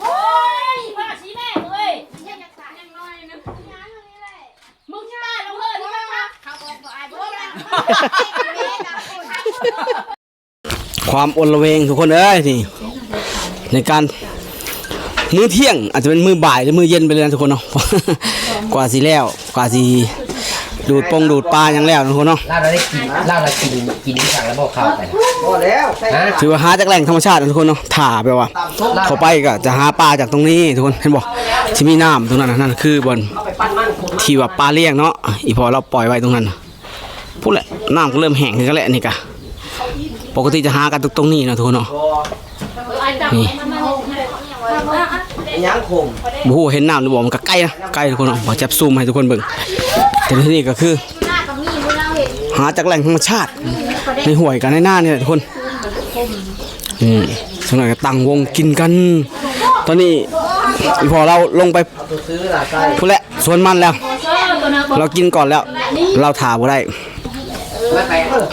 โอ้ยมาชี้แม่งเอ้ยมึงที่บ้านเราเฮ้ยนี่มั้งความอลเวงทุกคนเอ้ยนี่ในการมื้อเที่ยง อาจจะเป็นมื้อบ่ายหรือมื้อเย็นไปเลยนะทุกคนเนาะ กว่าสิแล้วกว่าสิดูดปงดูดปลาอย่างแล้วนะทุกคนเนาะ ลาบเราได้กินลาบเรากินกินที่สั่งแล้วบอกข้าวไป พอแล้วใส่ฮะถือว่าหาจากแหล่งธรรมชาตินะทุกคนเนาะถ่าไปว่าตามส้มเข้าไปก็จะหาปลาจากตรงนี้ทุกคนเห็นบอกที่มีน้ำตรงนั้นน่ะนั่นคือบนเอาไปปั้นมันขมที่ว่าปลาเลี้ยงเนาะอีพอเราปล่อยไว้ตรงนั้นน่ะพูดแหละน้ำก็เริ่มแห้งขึ้นกันแล้วนี่กะปกติจะหากันตรงนี้เนาะทุกคนเนาะนี่ยังขมบูฮูเห็นน้ำหรือบอกมันก็ใกล้นะใกล้ทุกคนเนาะบอกจับซูมให้ทุกคนเบิ่งแต่ที่นี่ก็คือ หาจากแหล่งธรรมชาติ ในห่วยกันในหน้าเนี่ยแหละทุกคนอืมสักหน่อยก็ตั้งวงกินกัน ตอนนี้อีพอเราลงไปตัวซื้อล่ะใส่พูดแล้วสวนมันแล้ว เรากินก่อนแล้ว เราถาบ่ได้ไม่ไปเออ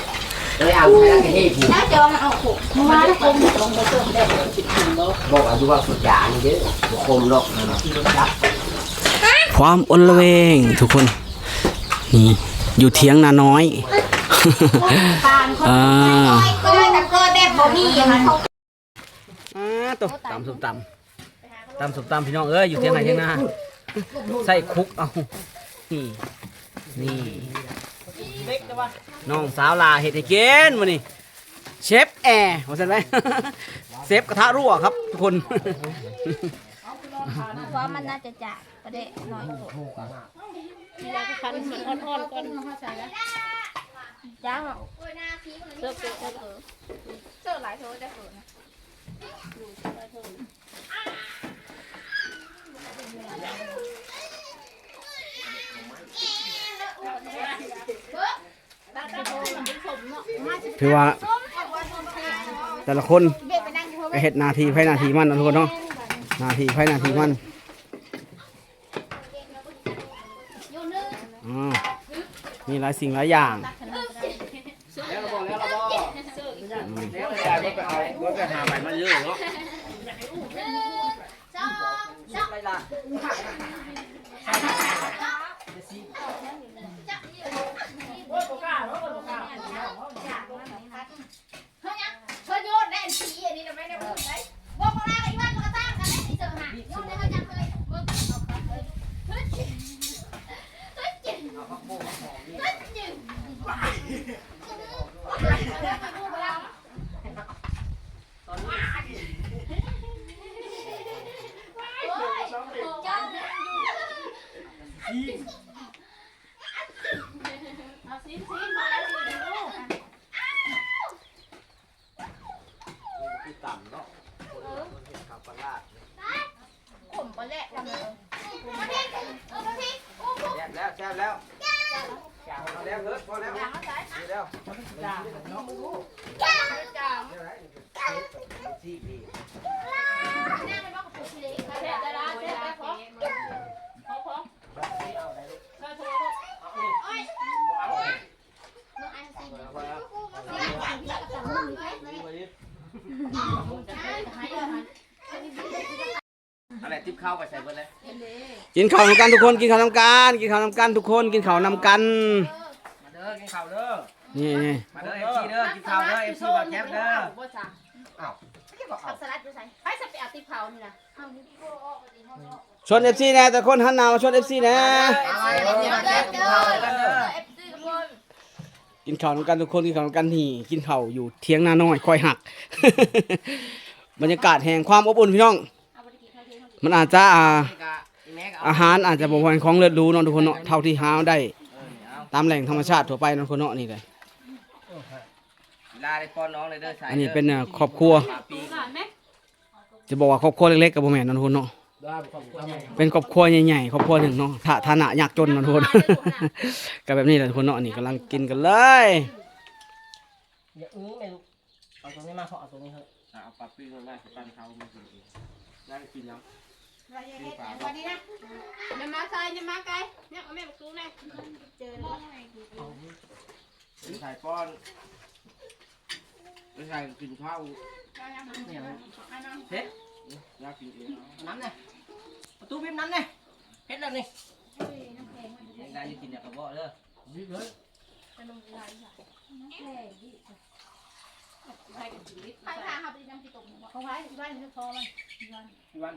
เลยเอาใช้แล้วกันที่ผูบอกอายุว่าสุดยานี่เยอะบุคมหรอกความอลเวงทุกคนนี่อยู่เทียงนาน้อย อ่าอ่าตัวตำสุบตำตำสุบตำพี่น้องเอ้ยอยู่เทียงไหนเทียงนาใส่คุกเอานี่นี่น้องสาวลาเห็ดให้กินมานี่เชฟแอร์ว่าใช่ไหมเซฟกระทะรั่วครับทุกคนเพราะมันน่าจะจ่าประเดะน้อยกว่ามีอะไรก็คันมันอ่อนๆก่อน จ้าเสื้อเสื้อเสื้อเสื้อหลายโทษได้เผินนะถือว่า แต่ละคนเบ็ดไปนั่งที่โทษก็เฮ็ดหนาทีไพ่นาทีมันนะทุกคนเนาะหนาทีไพ่นาทีมันอ่ามีหลายสิ่งหลายอย่าง แล้วเราบอกแล้วเราบอกแล้วแต่รถ ไปเอารถไปหาใหม่มาเยอะเนาะไปละเพิ่นโยนได้สีอันนี้เราไม่ได้พูดเลยบอกมาแล้วอีวันมันก็สร้างกันได้สีเสือหาโยนได้เขาจับเลยเบิ่งเฮ้ยเฮ้ยเฮ้ยเฮ้ย เอาซีนซีนมาแล้วดูดู ต่ำเนาะ ผมก็ แหละทำเลยแซ่บแล้วแซ่บแล้วพอแล้วเลิศพอแล้วดีแล้วที่ดีแซ่บด้ละแซ่บได้พอพอพอเธอเธออะไรทิปเข้าไปใส่เบิร์เลยกินข้าวนำกันทุกคนกินข้าวนำกันกินข้าวนำกันทุกคนกินข้าวนำกันมาเด้อกินข้าวเด้อนี่นี่มาเด้อเอฟซีเด้อกินข้าวเด้อเอฟซีมาแคปเด้อบ่จ้ะอ้าวเอาสลัดดูใส่ไปสเปรย์ติเผานี่นะชวนเอฟซีแน่แต่คนหันหน้ามาชวนเอฟซีแน่อะไรเนี่ยมาแคปกินข้าวกันเด้อเอฟซีทุกคนกินข้าวนำกันทุกคนกินข้าวนำกันนี่กินข้าวอยู่เทียงนาน้อยคอยหัก บรรยากาศแห่งความอบอุ่นพี่น้อง มันอาจจะอ่าแม่ก็อาหารอาจจะบ่เป็นของเลือดรู้เนาะทุกคนเนาะเท่าที่หาได้ ตามแหล่งธรรมชาติทั่วไปเนาะทุกคนเนาะนี่เลยลาได้ป้อนน้องเลยเด้อใส่อันนี้เป็นเอ่อครอบครัวปีหลานไหมจะบอกว่าครอบครัวเล็กๆกับบ่แม่นเนาะทุกคนเนาะเป็นครอบครัวใหญ่ๆครอบครัวหนึ่งเนาะฐาฐานะยากจนเนาะทุกคนก็แบบนี้แหละทุกคนเนาะอันนี้กำลังกินกันเลยอย่าอื้อไม่ลูกเอาตรงนี้มาเขาเอาตรงนี้เถอะเอาปลาปิ้งมาให้ปั้นเขามากิน ได้กินแล้ววันนี้นะอย่ามาใส่อย่ามาไกลเนี่ยเอาแม่มาสู้แน่เจอแล้วใส่ป้อนไม่ใส่กินข้าวเนี่ยเฮ็ดอยากกินเองน้ำเนี่ยประตูพิมพ์น้ำเนี่ยเฮ็ดแล้วนี่ยังได้ยังกินเนี่ยกระบอกเลยวิบเลย ใครกันชีวิตใครพาเขาไปน้ำที่ตกบ่เขาไว้ที่บ้านจะพอมันพี่วัน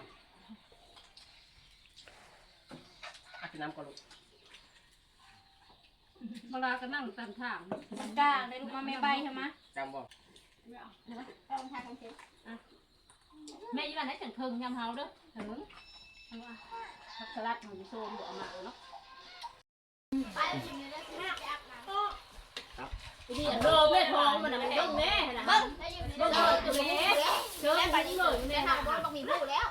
อากินน้ำก่อนลูกเวลาก็นั่งตามทางกล้าได้ลูกมาแม่ใบใช่ไหมจำบ่เอาลงทางกันเถอะแม่ยี่บ้านไหนจังเทิงยำเฮาเด้อถึงผักสลัดของโซมเอามาเนาะไปแล้วทีนี้แล้วสิห้าไปอาบน้ำ นี่โดแม่ทองมันน่ะมันเบิ่งแม่นะเบิ้งได้อยู่ในเบิ่งเบิ้งตัวแม่เชิญไปนี่เลยเนี่ยยค่ะบ่ต้องมีผู้แล้ว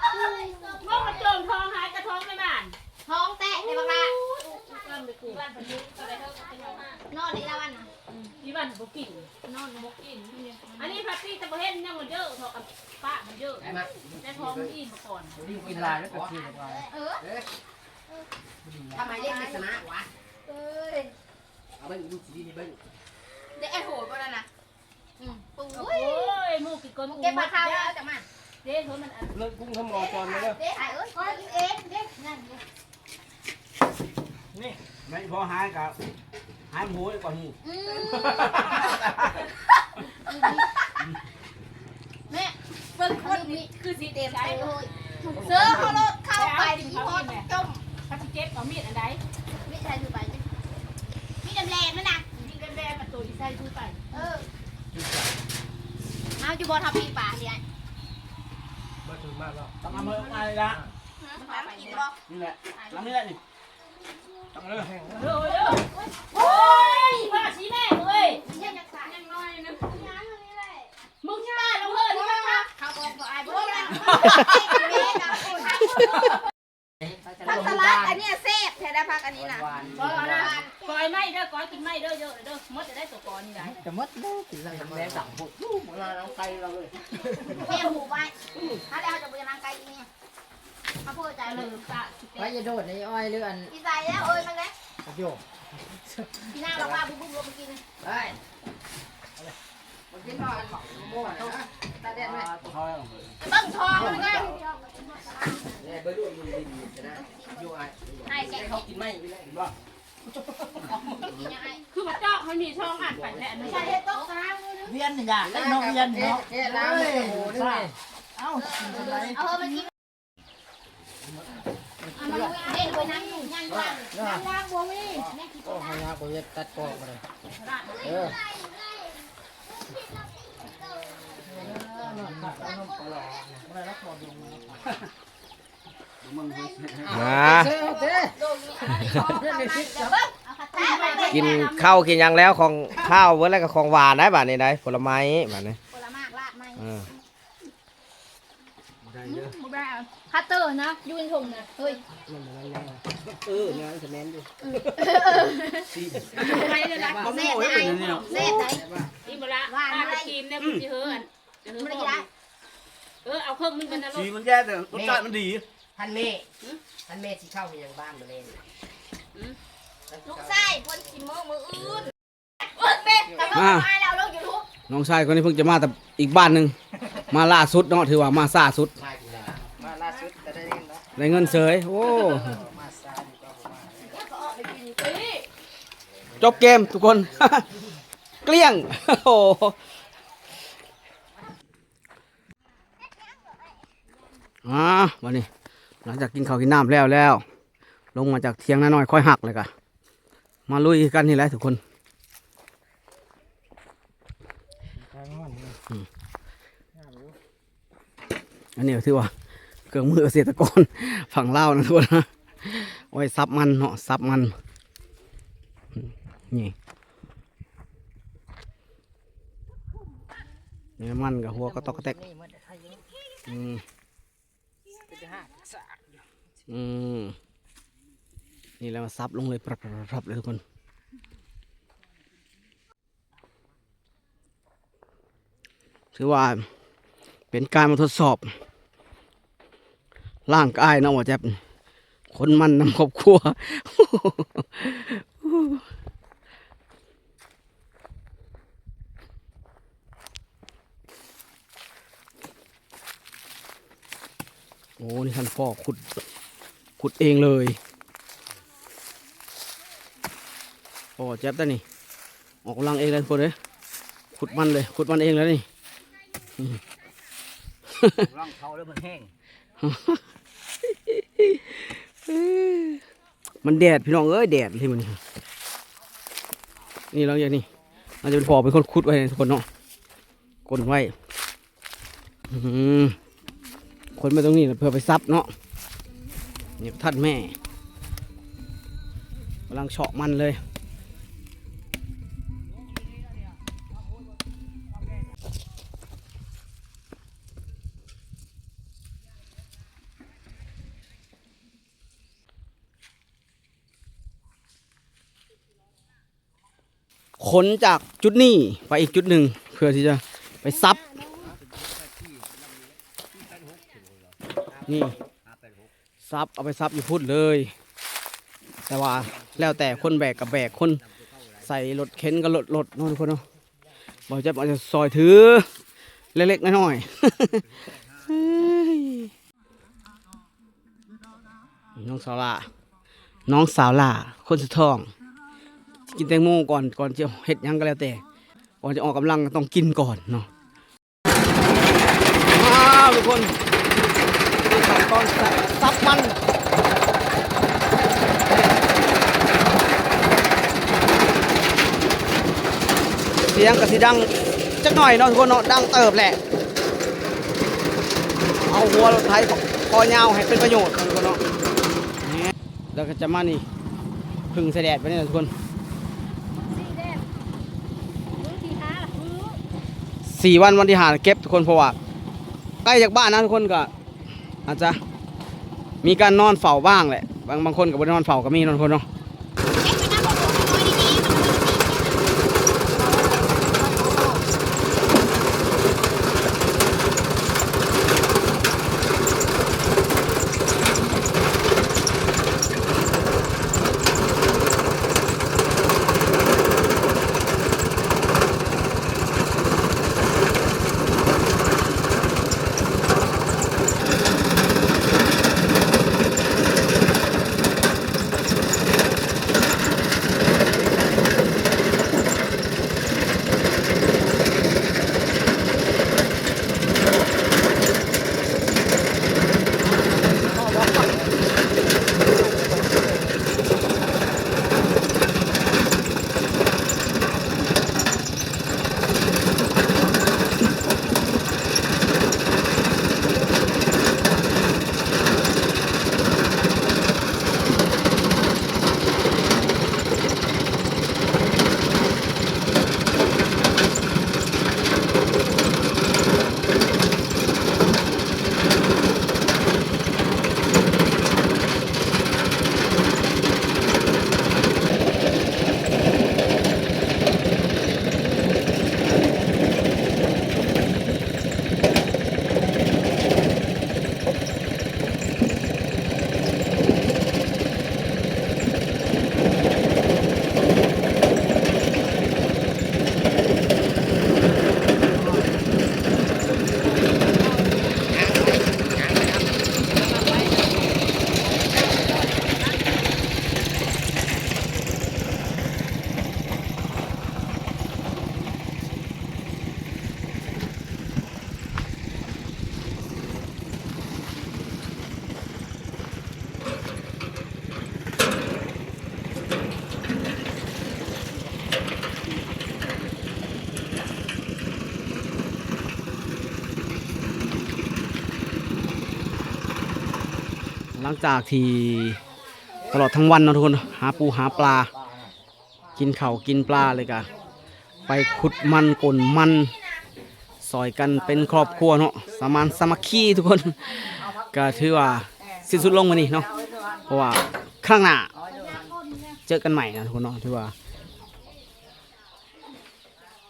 มองกระโจมทองหายกระทองในบ้านท้องแตะในบักละบ้านไปกูบ้านไปกูอะไรเท่ากันในละวันน่ะที่บ้านบ่กินนอนบ่กินอันนี้พัตตี้ตะบ่เห็นยังมันเยอะเท่ากับป้ามันเยอะได้ไหมแต่ทองมันอิ่มมาก่อนนี่กินลายแล้วก็กินลายเออทำไมเล่นไม่ชนะวะเอ้ยเอาเบิ้งดูสีนี่เบิ้ง เด็กไอ้โหดบ่นั่นน่ะอืมปุ้โอ้ยยหมูกินก้นเก็บปลาข้าวแล้วจังมาเด้เพิ่นมันอันเลิกกุ้งทำรอจอนมาเลยเด็กไอ้เอ้ยคอยเองเด็กนั่นเด็กนี่ไม่พอหายกับหายหมูก่อนหมูอืมแม่เบิ่งคนนี้คือสิเต็มใจใจเลยเสือเขาโลดเข้าไปที่พอจม ถ้าสิเก็บเอามีดอันใด ไม่ใช่ถือไปจ้ะมีดำแรงนั่นน่ะ มีดแดงๆมาตัวอีใส่ชูไป เออเอาจู บอทับปีป่าเนี่ยมาถึงมากแล้วต้องเอามือมาเลยละน้ำกินบ่นี่แหละน้ำนี่แหละนี่ต้องเอาเลยเด้อเด้อโอ้ยป้าสิแม่เอ้ยยังยังสายยังน้อยนึงน้ำตรงนี้เลยมึงสิมาแล้วเฮ้ยนี่มันทักเขาบอกว่าไอ้บ่ยัง ผักสลัดอันเนี้ยเซฟแท้ได้ผักอันนี้น่ะหวานบ่เอานะก้อยไม่เด้อก้อยกินไม่เด้อเยอะเด้อมดจะได้ตัวก้อนนี่ได้จะมัดแล้วสีอะไรแม่สั่งพวกลูกเวลาเราไปเราเลยแม่หูไว้ถ้าได้เขาจะไปนางไก่นี่เขาพูดใจเอาเลเลยยตาสิไว้จะโดดในอ้อยเลื่อนพี่ใจแล้วเอ้ยมันเลยโยกพี่นางเราว่าบุ้มบุ้มลงไปกินเฮ้ยมันกินหน่อยมั่วนะตาเด่นไหมเขาให้ลงเลยต้องทองมันเลยเนี่ยเบิ้งดูดูดิชนะอยู่ ไอ้ไอ้แกะเขากินไม่ไปเลยเห็นป่ะกินยังไงคือมันเจาะมันมีช่องอัดไปแท้อันนี้ใช่เฮ็ดโต๊ะกลางเวียนอย่าได้น้องเวียนเนาะเฮ้ยล้างเลยโอ้โหด้วยเอ้าอะไรเอาเฮ้ยมันกินเอามาเล่นไปนั่งอยู่ย่างย่างย่างย่างบัวมี่แม่กินโอ้ยากูจะตัดกอกมาเลยเออมึงให้มาเจ้าเด้โดนมีอะไรเดี๋ยวเบิ้ง เอาขาตาไปกินข้าวกินหยังแล้วของข้าวเว้ยแล้วก็ของหวานได้บาดนี้ได้ผลไม้บาดนี้ผลไม้ลาดไหมเออได้เยอะบุได้คัตเตอร์นะยูนถุงนะเฮ้ยเออเนี่ยจะแม่นดูใครเลยนะเขาไม่โอ้ยเป็นเนี่ยเซฟไหนอีบ่ละป้าจะกินเนี่ยมึงสิเฮือนจะเฮือนไม่บ่ได้เออเอาเครื่องมึงกันนะลูสีกมันแย่แต่รสชาติมันดี ท่านเมฆท่านเมฆที่เข้าไปยังบ้านมาเล่นลูกไส้คนกินมือมืออื่นเอิ้นเม็ดแต่ก็ไม่แล้วลงยูทูบน้องชายคนนี้เพิ่งจะมาแต่อีกบ้านหนึ่งมาล่าสุดเนาะถือว่ามาซ่าสุด มากินแล้วมาล่าสุดจะได้เล่นแล้วได้เงินเสยโอ้มาซาดีกว่าจบเกมทุกคน เกลี้ยงโอ้โหอ่าวันนี้ หลังจากกินข้าวกินน้ำแล้วแล้ว ลงมาจากเทียงน้อยๆค่อยหักเลยกะมาลุยกันนี่แหละทุกคนอันนี้ถือว่าเครื่องมือเกษตรกรฝั่งลานะทุกคนนะโอ้ยซับมันเนาะซับมันนี่เนี่ยมันกับหัวก็ตอกกระแตกอืม นห้าสาอืมนี่แล้วมาซับลงเลยปรับรับเลยทุกคน ถือว่าเป็นการมาทดสอบ ร่างกายนะว่าจะคนมันนำครอบครัว โอ้ นี่ท่านพ่อขุดขุดเองเลยโอ้เจ็บแต่นี่ ออกกำลังเองเลยทุกคนเลยขุดมันเลย ขุดมันเองเลยนี่ร่างเขาแล้วมันแห้ง มันแดดพี่น้องเอ้ยแดดที่มัน นี่เราอย่างนี้เราจะเป็นพอเป็นคนขุดไว้ทุกคนเนาะกดไว้ อื้อหือ คนมาตรงนี้เพื่อไปซับเนาะนี่ท่านแม่กำลังเฉาะมันเลย ขนจากจุดนี้ไปอีกจุดหนึ่งเพื่อที่จะไปซับ นี่ซับเอาไปซับอยู่พุดเลย แต่ว่าแล้วแต่คนแบกกับแบกคนใส่รถเข็นกับรถรถนาะทุกคนเนาะบอกจะบอกจะซอยถือ เล็กๆน้อยๆน้องสาวล่าน้องสาวล่าคนสุดท้อง กินแตงโมก่อนก่อนจะเฮ็ดยังก็แล้วแต่ ก่อนจะออกกำลังต้องกินก่อนเนาะทุกคน ตอนซับมันเสียงกระสีดังจักหน่อยเนาะทุกคนเนาะดังเติบแหละ เอาหัวรถไถคอยาวให้เป็นประโยชน์นะทุกคนเนาะนี่แล้วก็จะมานี่พึ่งเสด็จไปนี่นะทุกคนสีแดงมือที่ห้าล่ะมือสี่วันวันที่หาเก็บทุกคนเพราะว่าใกล้จากบ้านนะทุกคนก็ อาจจะมีการนอนเฝ้าบ้างแหละ บางบางคนกับ่ได้นอนเฝ้าก็มีนาะทุกคนเนาะ ลังจากที่ตลอดทั้งวันเนาะทุกคนหาปูหาปลา กินเข่ากินปลาเลยกะไปขุดมันกลนมันซอยกันเป็นครอบครัวเนาะสามานสามัคคีทุกคนก็ถือว่าสิ้นสุดลงมานี่เนาะเพราะว่าครั้งหน้าเจอกันใหม่นะทุกคนเนาะถือว่า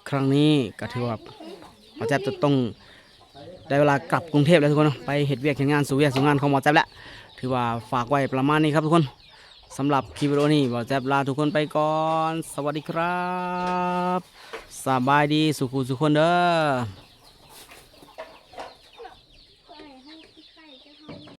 ครั้งนี้ก็ถือว่าหมอแจ๊บจะต้องได้เวลากลับกรุงเทพแล้วทุกคนเนาะไปเห็ดเวียกเห็นงานสู่เวียกสู่งานของหมอแจ๊บแล้ว ถือว่าฝากไว้ประมาณนี้ครับทุกคนสำหรับคลิปวิดีโอนี้หมอแจ๊บลาทุกคนไปก่อน สวัสดีครับ สบายดีสุขุสุขคนเด้อ